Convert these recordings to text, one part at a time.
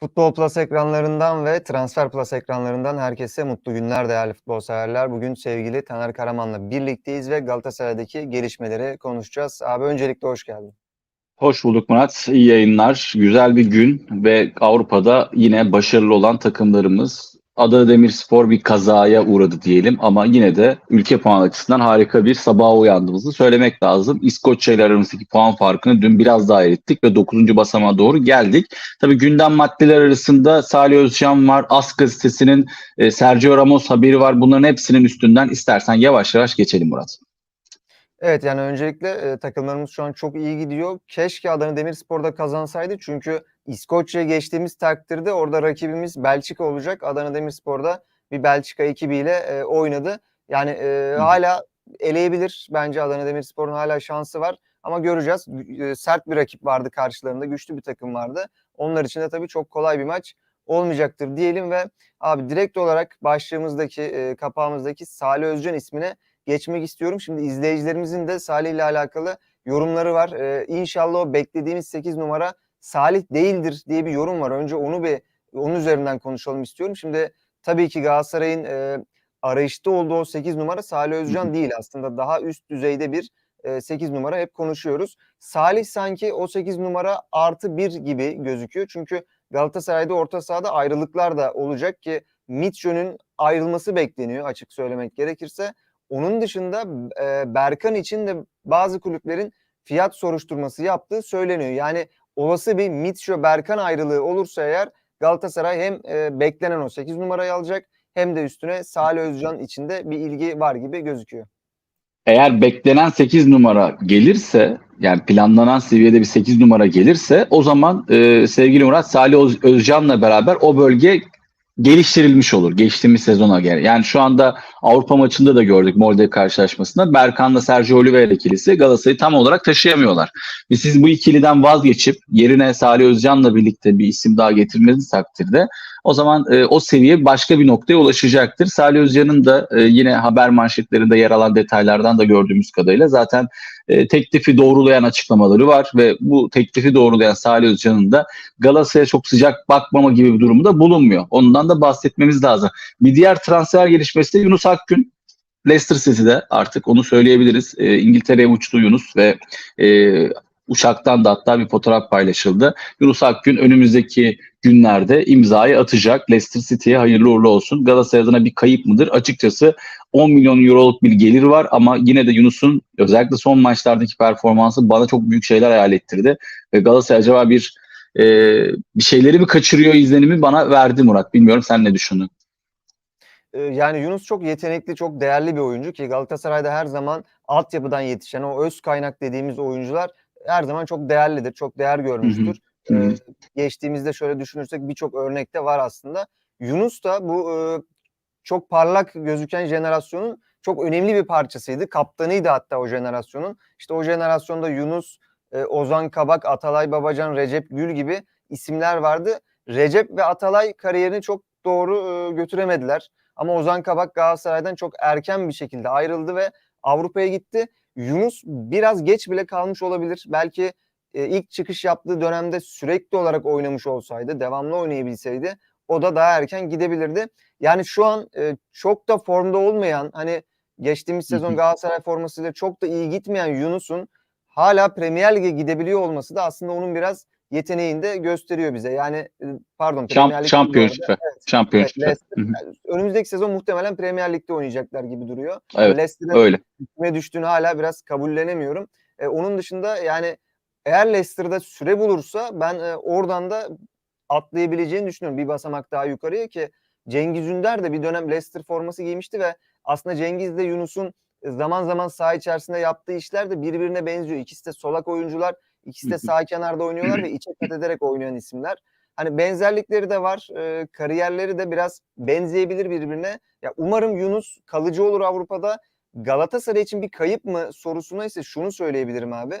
Futbol Plus ekranlarından ve Transfer Plus ekranlarından herkese mutlu günler değerli futbol severler. Bugün sevgili Taner Karaman'la birlikteyiz ve Galatasaray'daki gelişmeleri konuşacağız. Abi öncelikle hoş geldin. Hoş bulduk Murat. İyi yayınlar. Güzel bir gün ve Avrupa'da yine başarılı olan takımlarımız Adana Demirspor bir kazaya uğradı diyelim ama yine de ülke puan açısından harika bir sabaha uyandığımızı söylemek lazım. İskoçya ile aramızdaki puan farkını dün biraz daha erittik ve 9. basamağa doğru geldik. Tabii gündem maddeler arasında Salih Özcan var, As gazetesinin e, Sergio Ramos haberi var. Bunların hepsinin üstünden istersen yavaş yavaş geçelim Murat. Evet yani öncelikle e, takımlarımız şu an çok iyi gidiyor. Keşke Adana Demirspor'da kazansaydı çünkü İskoçya'ya geçtiğimiz takdirde orada rakibimiz Belçika olacak. Adana Demirspor'da bir Belçika ekibiyle e, oynadı. Yani e, hala eleyebilir bence Adana Demirspor'un hala şansı var ama göreceğiz. E, sert bir rakip vardı karşılarında, güçlü bir takım vardı. Onlar için de tabii çok kolay bir maç olmayacaktır diyelim ve abi direkt olarak başlığımızdaki, e, kapağımızdaki Salih Özcan ismine geçmek istiyorum. Şimdi izleyicilerimizin de Salih ile alakalı yorumları var. Ee, inşallah o beklediğimiz 8 numara Salih değildir diye bir yorum var. Önce onu bir onun üzerinden konuşalım istiyorum. Şimdi tabii ki Galatasaray'ın e, arayışta olduğu o 8 numara Salih Özcan değil aslında. Daha üst düzeyde bir e, 8 numara hep konuşuyoruz. Salih sanki o 8 numara artı 1 gibi gözüküyor. Çünkü Galatasaray'da orta sahada ayrılıklar da olacak ki Mitchell'ün ayrılması bekleniyor açık söylemek gerekirse. Onun dışında e, Berkan için de bazı kulüplerin fiyat soruşturması yaptığı söyleniyor. Yani olası bir Mitcho Berkan ayrılığı olursa eğer Galatasaray hem e, beklenen o 8 numarayı alacak hem de üstüne Salih Özcan içinde bir ilgi var gibi gözüküyor. Eğer beklenen 8 numara gelirse yani planlanan seviyede bir 8 numara gelirse o zaman e, sevgili Murat Salih Özcan'la beraber o bölge geliştirilmiş olur geçtiğimiz sezona göre. Yani şu anda Avrupa maçında da gördük Molde karşılaşmasında Berkan'la Sergio Oliveira ikilisi Galatasaray'ı tam olarak taşıyamıyorlar. Ve siz bu ikiliden vazgeçip yerine Salih Özcan'la birlikte bir isim daha getirmeniz takdirde o zaman e, o seviye başka bir noktaya ulaşacaktır. Salih Özcan'ın da e, yine haber manşetlerinde yer alan detaylardan da gördüğümüz kadarıyla zaten e, teklifi doğrulayan açıklamaları var ve bu teklifi doğrulayan Salih Özcan'ın da Galatasaray'a çok sıcak bakmama gibi bir durumu da bulunmuyor. Ondan da bahsetmemiz lazım. Bir diğer transfer gelişmesi de Yunus Akgün. Leicester City'de artık onu söyleyebiliriz. E, İngiltere'ye uçtu Yunus ve e, uçaktan da hatta bir fotoğraf paylaşıldı. Yunus Akgün önümüzdeki günlerde imzayı atacak. Leicester City'ye hayırlı uğurlu olsun. Galatasaray adına bir kayıp mıdır? Açıkçası 10 milyon euroluk bir gelir var ama yine de Yunus'un özellikle son maçlardaki performansı bana çok büyük şeyler hayal ettirdi. Ve Galatasaray acaba bir e, bir şeyleri mi kaçırıyor izlenimi bana verdi Murat. Bilmiyorum sen ne düşündün? Yani Yunus çok yetenekli, çok değerli bir oyuncu ki Galatasaray'da her zaman altyapıdan yetişen o öz kaynak dediğimiz oyuncular her zaman çok değerlidir, çok değer görmüştür. Hı hı. Ee, geçtiğimizde şöyle düşünürsek birçok örnekte var aslında. Yunus da bu e, çok parlak gözüken jenerasyonun çok önemli bir parçasıydı. Kaptanıydı hatta o jenerasyonun. İşte o jenerasyonda Yunus, e, Ozan Kabak, Atalay Babacan, Recep Gül gibi isimler vardı. Recep ve Atalay kariyerini çok doğru e, götüremediler. Ama Ozan Kabak Galatasaray'dan çok erken bir şekilde ayrıldı ve Avrupa'ya gitti. Yunus biraz geç bile kalmış olabilir. Belki e, ilk çıkış yaptığı dönemde sürekli olarak oynamış olsaydı, devamlı oynayabilseydi o da daha erken gidebilirdi. Yani şu an e, çok da formda olmayan hani geçtiğimiz sezon Galatasaray formasıyla çok da iyi gitmeyen Yunus'un hala Premier Lig'e gidebiliyor olması da aslında onun biraz yeteneğini de gösteriyor bize. Yani e, pardon Premier Lig Şampiyonşip. Evet. Evet, Leicester, önümüzdeki sezon muhtemelen Premier Lig'de oynayacaklar gibi duruyor. Evet, Leicester'ın öyle. küme düştüğünü hala biraz kabullenemiyorum. E, onun dışında yani eğer Leicester'da süre bulursa ben e, oradan da atlayabileceğini düşünüyorum. Bir basamak daha yukarıya ki Cengiz Ünder de bir dönem Leicester forması giymişti ve aslında Cengiz de Yunus'un zaman zaman saha içerisinde yaptığı işler de birbirine benziyor. İkisi de solak oyuncular, ikisi de sağ kenarda oynuyorlar ve içe kat ederek oynayan isimler. Hani benzerlikleri de var. E, kariyerleri de biraz benzeyebilir birbirine. Ya umarım Yunus kalıcı olur Avrupa'da. Galatasaray için bir kayıp mı sorusuna ise şunu söyleyebilirim abi.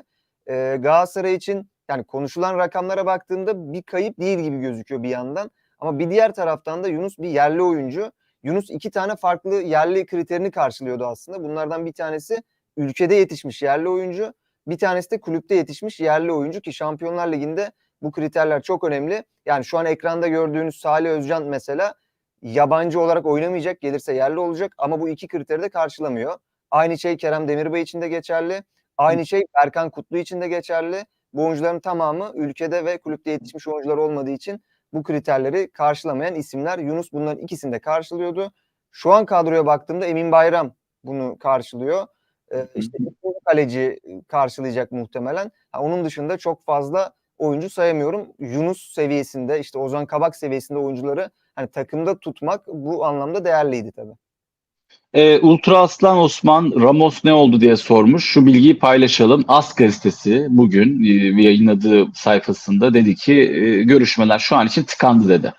E, Galatasaray için yani konuşulan rakamlara baktığında bir kayıp değil gibi gözüküyor bir yandan. Ama bir diğer taraftan da Yunus bir yerli oyuncu. Yunus iki tane farklı yerli kriterini karşılıyordu aslında. Bunlardan bir tanesi ülkede yetişmiş yerli oyuncu. Bir tanesi de kulüpte yetişmiş yerli oyuncu ki Şampiyonlar Ligi'nde Bu kriterler çok önemli. Yani şu an ekranda gördüğünüz Salih Özcan mesela yabancı olarak oynamayacak, gelirse yerli olacak ama bu iki kriteri de karşılamıyor. Aynı şey Kerem Demirbay için de geçerli. Aynı şey Erkan Kutlu için de geçerli. Bu oyuncuların tamamı ülkede ve kulüpte yetişmiş oyuncular olmadığı için bu kriterleri karşılamayan isimler. Yunus bunların ikisini de karşılıyordu. Şu an kadroya baktığımda Emin Bayram bunu karşılıyor. Ee, işte kaleci karşılayacak muhtemelen. Ha, onun dışında çok fazla oyuncu sayamıyorum. Yunus seviyesinde işte Ozan Kabak seviyesinde oyuncuları hani takımda tutmak bu anlamda değerliydi tabii. Ee, Ultra Aslan Osman Ramos ne oldu diye sormuş. Şu bilgiyi paylaşalım. As gazetesi bugün e, yayınladığı sayfasında dedi ki e, görüşmeler şu an için tıkandı dedi.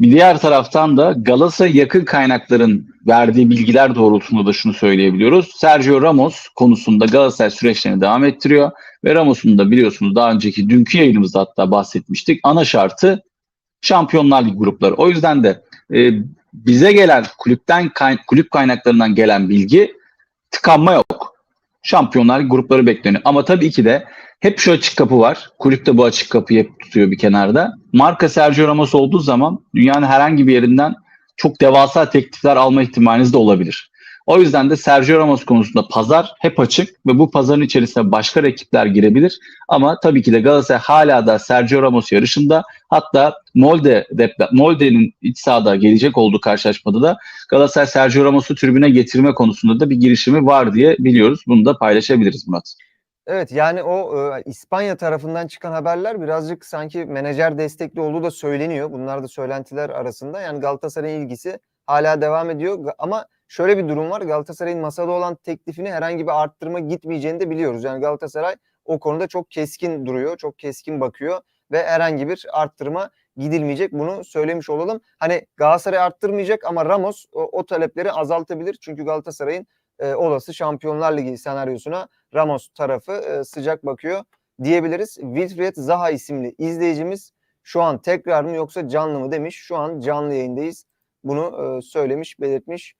Bir diğer taraftan da Galatasaray yakın kaynakların verdiği bilgiler doğrultusunda da şunu söyleyebiliyoruz. Sergio Ramos konusunda Galatasaray süreçlerini devam ettiriyor ve Ramos'un da biliyorsunuz daha önceki dünkü yayınımızda hatta bahsetmiştik. Ana şartı Şampiyonlar Ligi grupları. O yüzden de e, bize gelen kulüpten kulüp kaynaklarından gelen bilgi tıkanma yok. Şampiyonlar grupları bekleniyor. Ama tabii ki de hep şu açık kapı var. Kulüp de bu açık kapıyı hep tutuyor bir kenarda. Marka Sergio Ramos olduğu zaman dünyanın herhangi bir yerinden çok devasa teklifler alma ihtimaliniz de olabilir. O yüzden de Sergio Ramos konusunda pazar hep açık ve bu pazarın içerisine başka rakipler girebilir. Ama tabii ki de Galatasaray hala da Sergio Ramos yarışında. Hatta Molde depla- Molde'nin iç sahada gelecek olduğu karşılaşmada da Galatasaray Sergio Ramos'u tribüne getirme konusunda da bir girişimi var diye biliyoruz. Bunu da paylaşabiliriz Murat. Evet yani o e, İspanya tarafından çıkan haberler birazcık sanki menajer destekli olduğu da söyleniyor. Bunlar da söylentiler arasında. Yani Galatasaray'ın ilgisi hala devam ediyor. Ama şöyle bir durum var. Galatasaray'ın masada olan teklifini herhangi bir arttırma gitmeyeceğini de biliyoruz. Yani Galatasaray o konuda çok keskin duruyor. Çok keskin bakıyor ve herhangi bir arttırma gidilmeyecek. Bunu söylemiş olalım. Hani Galatasaray arttırmayacak ama Ramos o, o talepleri azaltabilir. Çünkü Galatasaray'ın e, olası Şampiyonlar Ligi senaryosuna Ramos tarafı e, sıcak bakıyor diyebiliriz. Wilfried Zaha isimli izleyicimiz şu an tekrar mı yoksa canlı mı demiş. Şu an canlı yayındayız. Bunu e, söylemiş, belirtmiş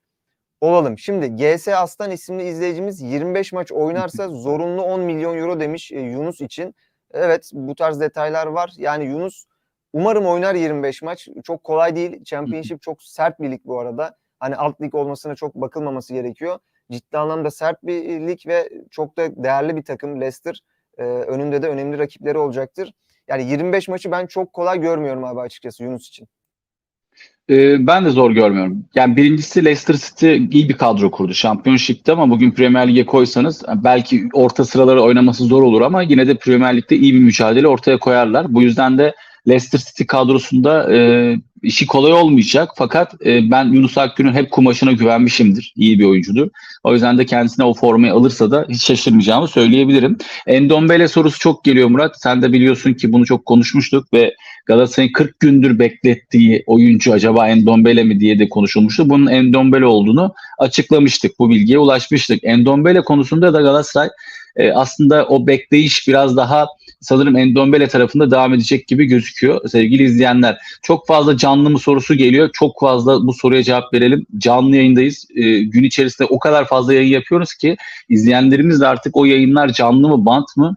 olalım. Şimdi GS Aslan isimli izleyicimiz 25 maç oynarsa zorunlu 10 milyon euro demiş e, Yunus için. Evet bu tarz detaylar var. Yani Yunus umarım oynar 25 maç. Çok kolay değil. Championship çok sert bir lig bu arada. Hani alt lig olmasına çok bakılmaması gerekiyor. Ciddi anlamda sert bir lig ve çok da değerli bir takım Leicester. Ee, önünde de önemli rakipleri olacaktır. Yani 25 maçı ben çok kolay görmüyorum abi açıkçası Yunus için. Ee, ben de zor görmüyorum. Yani birincisi Leicester City iyi bir kadro kurdu Championship'te ama bugün Premier Lig'e koysanız belki orta sıraları oynaması zor olur ama yine de Premier Lig'de iyi bir mücadele ortaya koyarlar. Bu yüzden de Leicester City kadrosunda e, işi kolay olmayacak. Fakat e, ben Yunus Akgün'ün hep kumaşına güvenmişimdir. İyi bir oyuncudur. O yüzden de kendisine o formayı alırsa da hiç şaşırmayacağımı söyleyebilirim. Endombele sorusu çok geliyor Murat. Sen de biliyorsun ki bunu çok konuşmuştuk ve Galatasaray'ın 40 gündür beklettiği oyuncu acaba Endombele mi diye de konuşulmuştu. Bunun Endombele olduğunu açıklamıştık. Bu bilgiye ulaşmıştık. Endombele konusunda da Galatasaray e, aslında o bekleyiş biraz daha sanırım Endombele tarafında devam edecek gibi gözüküyor sevgili izleyenler. Çok fazla canlı mı sorusu geliyor. Çok fazla bu soruya cevap verelim. Canlı yayındayız. E, gün içerisinde o kadar fazla yayın yapıyoruz ki izleyenlerimiz de artık o yayınlar canlı mı bant mı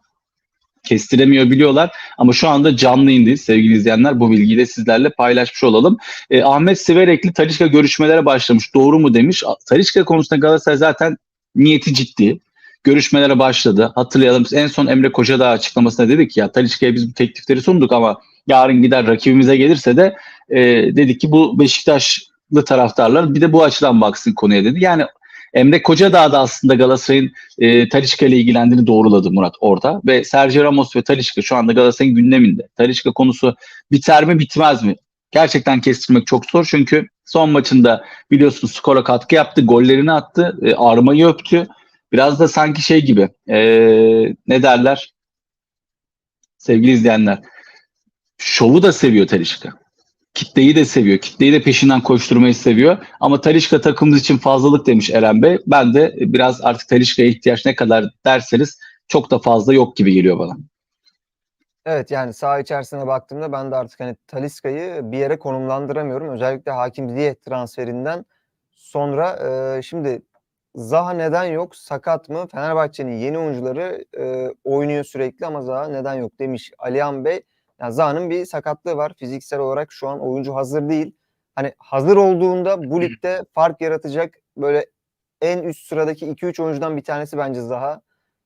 kestiremiyor biliyorlar. Ama şu anda canlı yayındayız sevgili izleyenler. Bu bilgiyi de sizlerle paylaşmış olalım. E, Ahmet Siverekli Talişka görüşmelere başlamış. Doğru mu demiş. Talişka konusunda Galatasaray zaten niyeti ciddi. Görüşmelere başladı. Hatırlayalım en son Emre Kocadağ açıklamasında dedik ya Talişka'ya biz bu teklifleri sunduk ama yarın gider rakibimize gelirse de e, dedik ki bu Beşiktaşlı taraftarlar bir de bu açıdan baksın konuya dedi. Yani Emre Kocadağ da aslında Galatasaray'ın e, Talişka ile ilgilendiğini doğruladı Murat orada. Ve Sergio Ramos ve Talişka şu anda Galatasaray'ın gündeminde. Talişka konusu biter mi bitmez mi? Gerçekten kestirmek çok zor çünkü son maçında biliyorsunuz skora katkı yaptı, gollerini attı, e, armayı öptü. Biraz da sanki şey gibi e, ne derler sevgili izleyenler şovu da seviyor Talişka kitleyi de seviyor. Kitleyi de peşinden koşturmayı seviyor. Ama Talişka takımımız için fazlalık demiş Eren Bey. Ben de biraz artık Talişka'ya ihtiyaç ne kadar derseniz çok da fazla yok gibi geliyor bana. Evet yani saha içerisine baktığımda ben de artık hani Taliska'yı bir yere konumlandıramıyorum. Özellikle Hakim Ziyech transferinden sonra e, şimdi Zaha neden yok? Sakat mı? Fenerbahçe'nin yeni oyuncuları e, oynuyor sürekli ama Zaha neden yok demiş Alihan Bey. Yani Zaha'nın bir sakatlığı var. Fiziksel olarak şu an oyuncu hazır değil. Hani hazır olduğunda bu ligde fark yaratacak böyle en üst sıradaki 2-3 oyuncudan bir tanesi bence Zaha.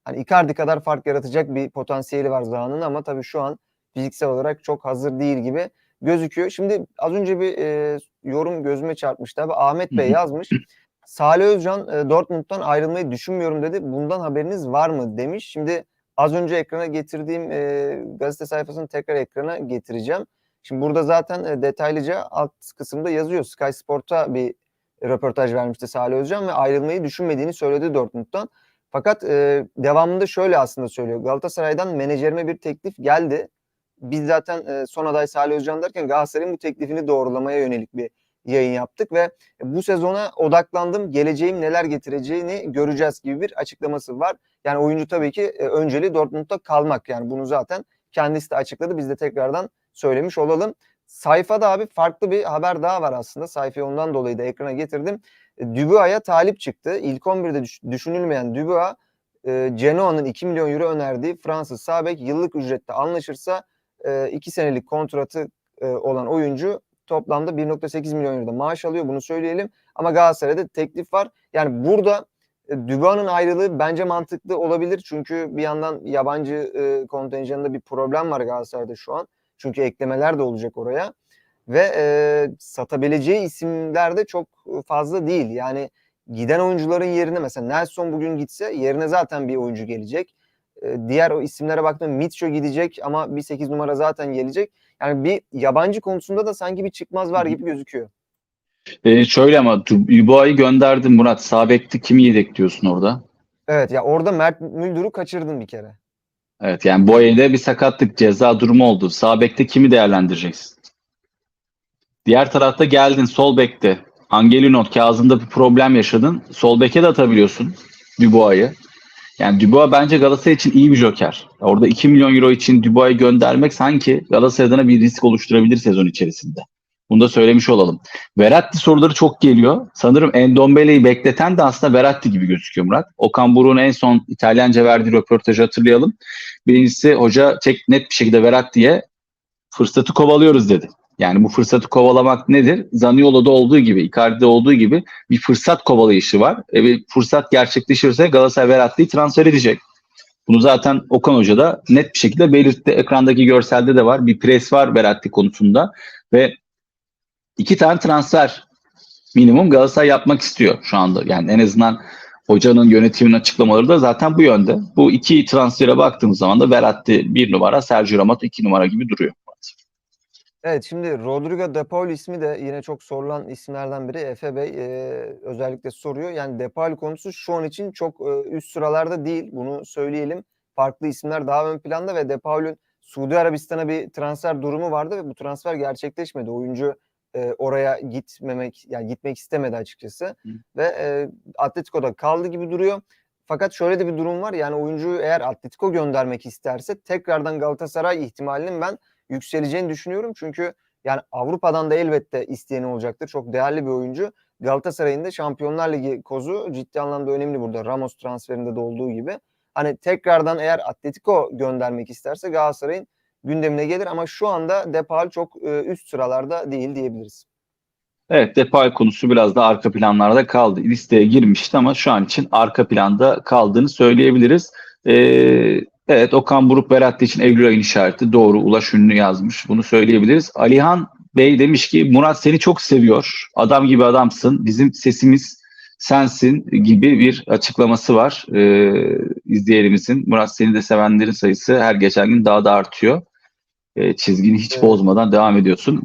Hani Icardi kadar fark yaratacak bir potansiyeli var Zaha'nın ama tabii şu an fiziksel olarak çok hazır değil gibi gözüküyor. Şimdi az önce bir e, yorum gözüme çarpmıştı abi. Ahmet Bey yazmış. Salih Özcan e, Dortmund'dan ayrılmayı düşünmüyorum dedi. Bundan haberiniz var mı demiş. Şimdi az önce ekrana getirdiğim e, gazete sayfasını tekrar ekrana getireceğim. Şimdi burada zaten e, detaylıca alt kısımda yazıyor. Sky Sport'a bir röportaj vermişti Salih Özcan ve ayrılmayı düşünmediğini söyledi Dortmund'dan. Fakat e, devamında şöyle aslında söylüyor. Galatasaray'dan menajerime bir teklif geldi. Biz zaten e, son aday Salih Özcan derken Galatasaray'ın bu teklifini doğrulamaya yönelik bir yayın yaptık ve bu sezona odaklandım. Geleceğim neler getireceğini göreceğiz gibi bir açıklaması var. Yani oyuncu tabii ki e, önceliği Dortmund'da kalmak. Yani bunu zaten kendisi de açıkladı. Biz de tekrardan söylemiş olalım. Sayfada abi farklı bir haber daha var aslında. Sayfayı ondan dolayı da ekrana getirdim. E, Dubois'a talip çıktı. İlk 11'de düş- düşünülmeyen Dubois, e, Genoa'nın 2 milyon euro önerdiği Fransız sağ bek yıllık ücrette anlaşırsa 2 senelik kontratı olan oyuncu toplamda 1.8 milyon euro maaş alıyor. Bunu söyleyelim. Ama Galatasaray'da teklif var. Yani burada e, Dubois'ın ayrılığı bence mantıklı olabilir. Çünkü bir yandan yabancı e, kontenjanında bir problem var Galatasaray'da şu an. Çünkü eklemeler de olacak oraya. Ve e, satabileceği isimler de çok fazla değil. Yani giden oyuncuların yerine mesela Nelson bugün gitse yerine zaten bir oyuncu gelecek. E, diğer o isimlere baktığımda Mitcho gidecek ama bir 8 numara zaten gelecek. Yani bir yabancı konusunda da sanki bir çıkmaz var gibi gözüküyor. E, şöyle ama Dubois'u gönderdim Murat. Sağ bekte kimi yedekliyorsun orada? Evet ya orada Mert Müldür'ü kaçırdın bir kere. Evet yani bu ayda bir sakatlık ceza durumu oldu. Sağ bekte kimi değerlendireceksin? Diğer tarafta geldin sol bekte. Angelino Kazım'da bir problem yaşadın. Sol beke de atabiliyorsun Dubois'ı. Yani Dubois bence Galatasaray için iyi bir joker. Orada 2 milyon euro için Dubois'ı göndermek sanki Galatasaray adına bir risk oluşturabilir sezon içerisinde. Bunu da söylemiş olalım. Veratti soruları çok geliyor. Sanırım Endombele'yi bekleten de aslında Veratti gibi gözüküyor Murat. Okan Buruk'un en son İtalyanca verdiği röportajı hatırlayalım. Birincisi hoca tek net bir şekilde Veratti'ye fırsatı kovalıyoruz dedi. Yani bu fırsatı kovalamak nedir? Zaniolo'da olduğu gibi, Icardi'de olduğu gibi bir fırsat kovalayışı var. E bir fırsat gerçekleşirse Galatasaray Veratti'yi transfer edecek. Bunu zaten Okan Hoca da net bir şekilde belirtti. Ekrandaki görselde de var. Bir pres var Veratti konusunda ve iki tane transfer minimum Galatasaray yapmak istiyor şu anda. Yani en azından hocanın yönetimin açıklamaları da zaten bu yönde. Bu iki transfere baktığımız zaman da Veratti bir numara, Sergio Ramos iki numara gibi duruyor. Evet şimdi Rodrigo De Paul ismi de yine çok sorulan isimlerden biri. Efe Bey e, özellikle soruyor. Yani De Paul konusu şu an için çok e, üst sıralarda değil. Bunu söyleyelim. Farklı isimler daha ön planda ve De Paul'ün Suudi Arabistan'a bir transfer durumu vardı ve bu transfer gerçekleşmedi. Oyuncu e, oraya gitmemek yani gitmek istemedi açıkçası Hı. ve e, Atletico'da kaldı gibi duruyor. Fakat şöyle de bir durum var. Yani oyuncuyu eğer Atletico göndermek isterse tekrardan Galatasaray ihtimalinin ben yükseleceğini düşünüyorum. Çünkü yani Avrupa'dan da elbette isteyeni olacaktır. Çok değerli bir oyuncu. Galatasaray'ın da Şampiyonlar Ligi kozu ciddi anlamda önemli burada. Ramos transferinde de olduğu gibi. Hani tekrardan eğer Atletico göndermek isterse Galatasaray'ın gündemine gelir ama şu anda Depay çok e, üst sıralarda değil diyebiliriz. Evet Depay konusu biraz da arka planlarda kaldı. Listeye girmişti ama şu an için arka planda kaldığını söyleyebiliriz. Ee, evet Okan Buruk Berat için Eylül ayın işareti doğru Ulaş Ünlü yazmış. Bunu söyleyebiliriz. Alihan Bey demiş ki Murat seni çok seviyor. Adam gibi adamsın. Bizim sesimiz sensin gibi bir açıklaması var ee, izleyenimizin. Murat seni de sevenlerin sayısı her geçen gün daha da artıyor. Ee, çizgini hiç Evet. bozmadan devam ediyorsun.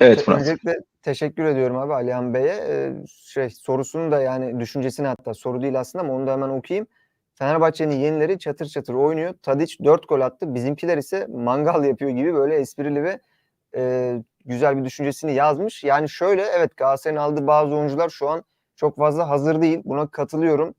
Evet Murat. Öncelikle teşekkür ediyorum abi Alihan Bey'e. Ee, şey sorusunu da yani düşüncesini hatta soru değil aslında ama onu da hemen okuyayım. Fenerbahçe'nin yenileri çatır çatır oynuyor. Tadic 4 gol attı. Bizimkiler ise mangal yapıyor gibi böyle esprili ve e, güzel bir düşüncesini yazmış. Yani şöyle evet Galatasaray'ın aldığı bazı oyuncular şu an çok fazla hazır değil. Buna katılıyorum.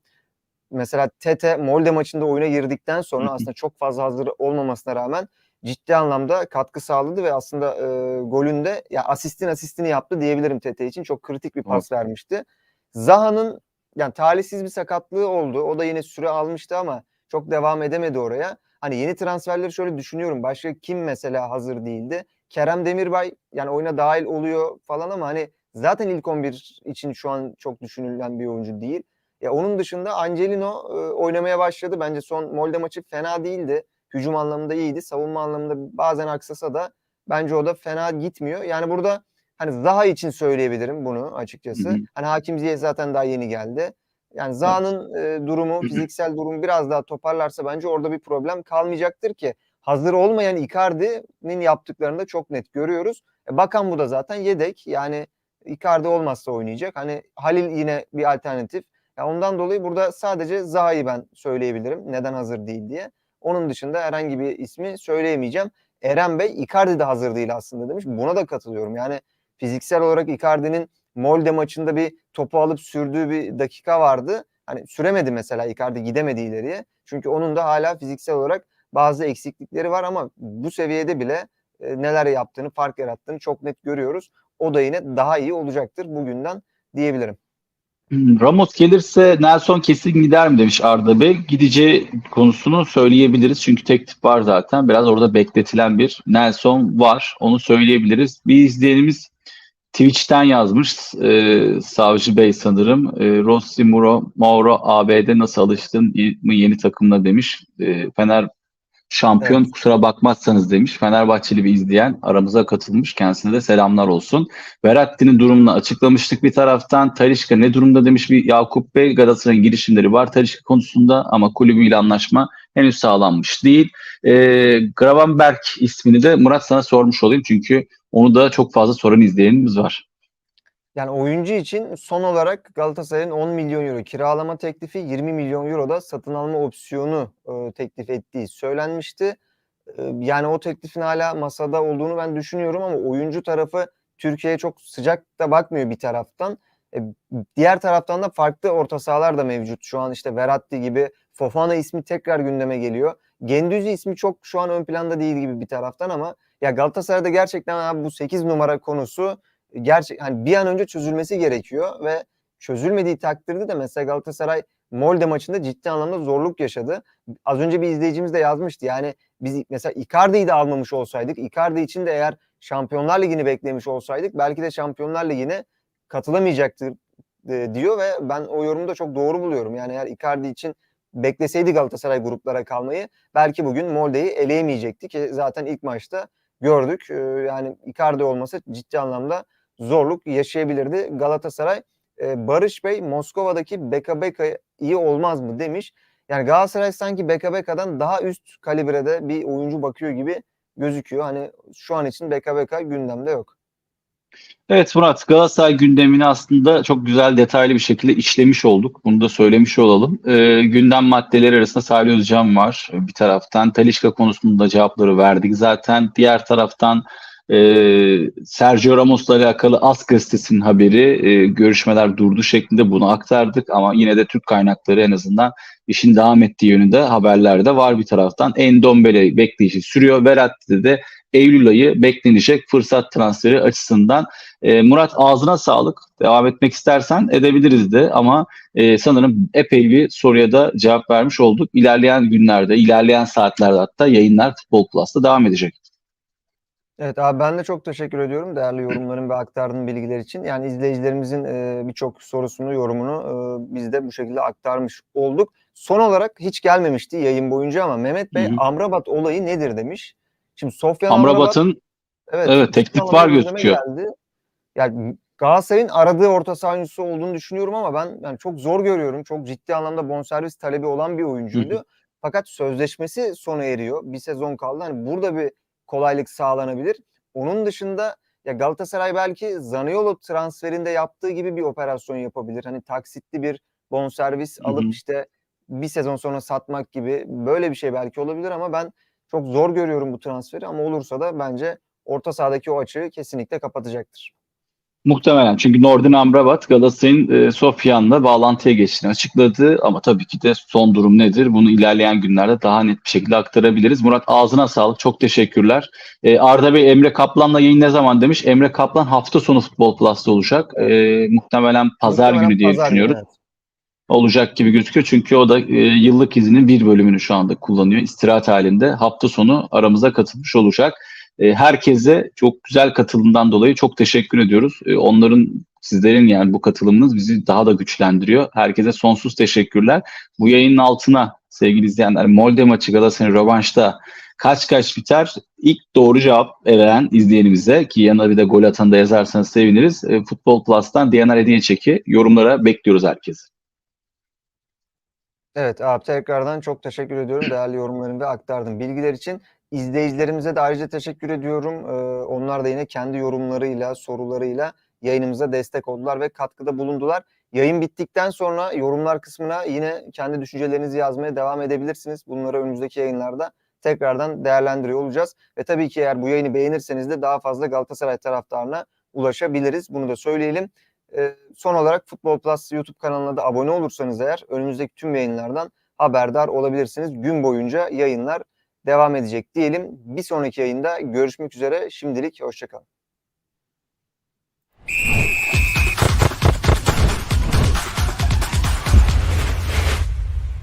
Mesela Tete Molde maçında oyuna girdikten sonra aslında çok fazla hazır olmamasına rağmen ciddi anlamda katkı sağladı ve aslında e, golünde ya asistin asistini yaptı diyebilirim Tete için. Çok kritik bir pas vermişti. Zaha'nın yani talihsiz bir sakatlığı oldu. O da yine süre almıştı ama çok devam edemedi oraya. hani yeni transferleri şöyle düşünüyorum. Başka kim mesela hazır değildi? Kerem Demirbay yani oyuna dahil oluyor falan ama hani zaten ilk 11 için şu an çok düşünülen bir oyuncu değil. Ya onun dışında Angelino e, oynamaya başladı. Bence son Molde maçı fena değildi. Hücum anlamında iyiydi. Savunma anlamında bazen aksasa da bence o da fena gitmiyor. Yani burada hani Zaha için söyleyebilirim bunu açıkçası. Hı hı. Hani Hakim Ziyech zaten daha yeni geldi. Yani Zaha'nın e, durumu, fiziksel durumu biraz daha toparlarsa bence orada bir problem kalmayacaktır ki. Hazır olmayan Icardi'nin yaptıklarını da çok net görüyoruz. E, Bakan bu da zaten yedek. Yani Icardi olmazsa oynayacak. Hani Halil yine bir alternatif. Ya ondan dolayı burada sadece Zaha'yı ben söyleyebilirim. Neden hazır değil diye. Onun dışında herhangi bir ismi söyleyemeyeceğim. Eren Bey Icardi de hazır değil aslında demiş. Buna da katılıyorum. Yani fiziksel olarak Icardi'nin Molde maçında bir topu alıp sürdüğü bir dakika vardı. Hani süremedi mesela Icardi gidemedi ileriye. Çünkü onun da hala fiziksel olarak bazı eksiklikleri var ama bu seviyede bile e, neler yaptığını, fark yarattığını çok net görüyoruz. O da yine daha iyi olacaktır bugünden diyebilirim. Ramos gelirse Nelson kesin gider mi demiş Arda Bey. Gideceği konusunu söyleyebiliriz. Çünkü teklif var zaten. Biraz orada bekletilen bir Nelson var. Onu söyleyebiliriz. Bir izleyenimiz Twitch'ten yazmış. Ee, Savcı Bey sanırım. Ee, Rossi Muro, Mauro AB'de nasıl alıştın mı yeni takımla demiş. Ee, Fener şampiyon Evet. kusura bakmazsanız demiş. Fenerbahçeli bir izleyen aramıza katılmış. Kendisine de selamlar olsun. Verratti'nin durumunu açıklamıştık bir taraftan. Talişka ne durumda demiş bir Yakup Bey. Galatasaray'ın girişimleri var Talişka konusunda ama kulübüyle anlaşma henüz sağlanmış değil. Ee, Gravenberg ismini de Murat sana sormuş olayım çünkü onu da çok fazla soran izleyenimiz var. Yani oyuncu için son olarak Galatasaray'ın 10 milyon euro kiralama teklifi 20 milyon euro da satın alma opsiyonu e, teklif ettiği söylenmişti. E, yani o teklifin hala masada olduğunu ben düşünüyorum ama oyuncu tarafı Türkiye'ye çok sıcak da bakmıyor bir taraftan. E, diğer taraftan da farklı orta sahalar da mevcut. Şu an işte Verratti gibi Fofana ismi tekrar gündeme geliyor. Gendüzi ismi çok şu an ön planda değil gibi bir taraftan ama ya Galatasaray'da gerçekten abi bu 8 numara konusu gerçek hani bir an önce çözülmesi gerekiyor ve çözülmediği takdirde de mesela Galatasaray Molde maçında ciddi anlamda zorluk yaşadı. Az önce bir izleyicimiz de yazmıştı. Yani biz mesela Icardi'yi de almamış olsaydık, Icardi için de eğer Şampiyonlar Ligi'ni beklemiş olsaydık belki de Şampiyonlar Ligi'ne katılamayacaktır e, diyor ve ben o yorumu da çok doğru buluyorum. Yani eğer Icardi için bekleseydi Galatasaray gruplara kalmayı belki bugün Molde'yi eleyemeyecekti ki zaten ilk maçta gördük. E, yani Icardi olmasa ciddi anlamda zorluk yaşayabilirdi Galatasaray. E, Barış Bey Moskova'daki Beka Beka iyi olmaz mı demiş. Yani Galatasaray sanki Beka Beka'dan daha üst kalibrede bir oyuncu bakıyor gibi gözüküyor. Hani şu an için Beka Beka gündemde yok. Evet Murat Galatasaray gündemini aslında çok güzel detaylı bir şekilde işlemiş olduk. Bunu da söylemiş olalım. Ee, gündem maddeleri arasında Salih Özcan var bir taraftan. Talişka konusunda cevapları verdik zaten. Diğer taraftan e, Sergio Ramos'la alakalı As gazetesinin haberi e, görüşmeler durdu şeklinde bunu aktardık ama yine de Türk kaynakları en azından işin devam ettiği yönünde haberlerde var bir taraftan. Endombele bekleyişi sürüyor. Verratti'de de Eylül ayı beklenecek fırsat transferi açısından. E, Murat ağzına sağlık. Devam etmek istersen edebiliriz de ama e, sanırım epey bir soruya da cevap vermiş olduk. İlerleyen günlerde, ilerleyen saatlerde hatta yayınlar Futbol Plus'ta devam edecek. Evet abi ben de çok teşekkür ediyorum değerli yorumların ve aktardığın bilgiler için. Yani izleyicilerimizin e, birçok sorusunu, yorumunu e, biz de bu şekilde aktarmış olduk. Son olarak hiç gelmemişti yayın boyunca ama Mehmet Bey Hı hı. Amrabat olayı nedir demiş. Şimdi Sofyan Amrabat Amrabat'ın evet, evet, teklif var gözüküyor. Geldi. Yani Galatasaray'ın aradığı orta saha oyuncusu olduğunu düşünüyorum ama ben yani çok zor görüyorum. Çok ciddi anlamda bonservis talebi olan bir oyuncuydu. Fakat sözleşmesi sona eriyor. Bir sezon kaldı. Hani burada bir kolaylık sağlanabilir. Onun dışında ya Galatasaray belki Zaniolo transferinde yaptığı gibi bir operasyon yapabilir. Hani taksitli bir bonservis Hı hı. alıp işte bir sezon sonra satmak gibi böyle bir şey belki olabilir ama ben çok zor görüyorum bu transferi ama olursa da bence orta sahadaki o açığı kesinlikle kapatacaktır. Muhtemelen çünkü Nordin Amrabat Galatasaray'ın e, Sofyan'la bağlantıya geçtiğini açıkladı ama tabii ki de son durum nedir? Bunu ilerleyen günlerde daha net bir şekilde aktarabiliriz. Murat ağzına sağlık. Çok teşekkürler. E, Arda Bey Emre Kaplan'la yayın ne zaman demiş? Emre Kaplan hafta sonu Futbol Plus'ta olacak. E, muhtemelen pazar Muhtemelen günü diye pazar düşünüyoruz. günü, evet. olacak gibi gözüküyor. Çünkü o da e, yıllık izinin bir bölümünü şu anda kullanıyor. istirahat halinde. Hafta sonu aramıza katılmış olacak. E, herkese çok güzel katılımdan dolayı çok teşekkür ediyoruz. E, onların sizlerin yani bu katılımınız bizi daha da güçlendiriyor. Herkese sonsuz teşekkürler. Bu yayının altına sevgili izleyenler Molde maçı Galatasaray rövanşta kaç kaç biter? İlk doğru cevap veren izleyenimize ki yanına bir de gol atan da yazarsanız seviniriz. E, Futbol Plus'tan DNR hediye çeki yorumlara bekliyoruz herkesi. Evet abi tekrardan çok teşekkür ediyorum değerli yorumların ve aktardığın bilgiler için. İzleyicilerimize de ayrıca teşekkür ediyorum. Ee, onlar da yine kendi yorumlarıyla, sorularıyla yayınımıza destek oldular ve katkıda bulundular. Yayın bittikten sonra yorumlar kısmına yine kendi düşüncelerinizi yazmaya devam edebilirsiniz. Bunları önümüzdeki yayınlarda tekrardan değerlendiriyor olacağız. Ve tabii ki eğer bu yayını beğenirseniz de daha fazla Galatasaray taraftarına ulaşabiliriz. Bunu da söyleyelim. Ee, son olarak Futbol Plus YouTube kanalına da abone olursanız eğer önümüzdeki tüm yayınlardan haberdar olabilirsiniz. Gün boyunca yayınlar devam edecek diyelim. Bir sonraki yayında görüşmek üzere. Şimdilik hoşçakalın.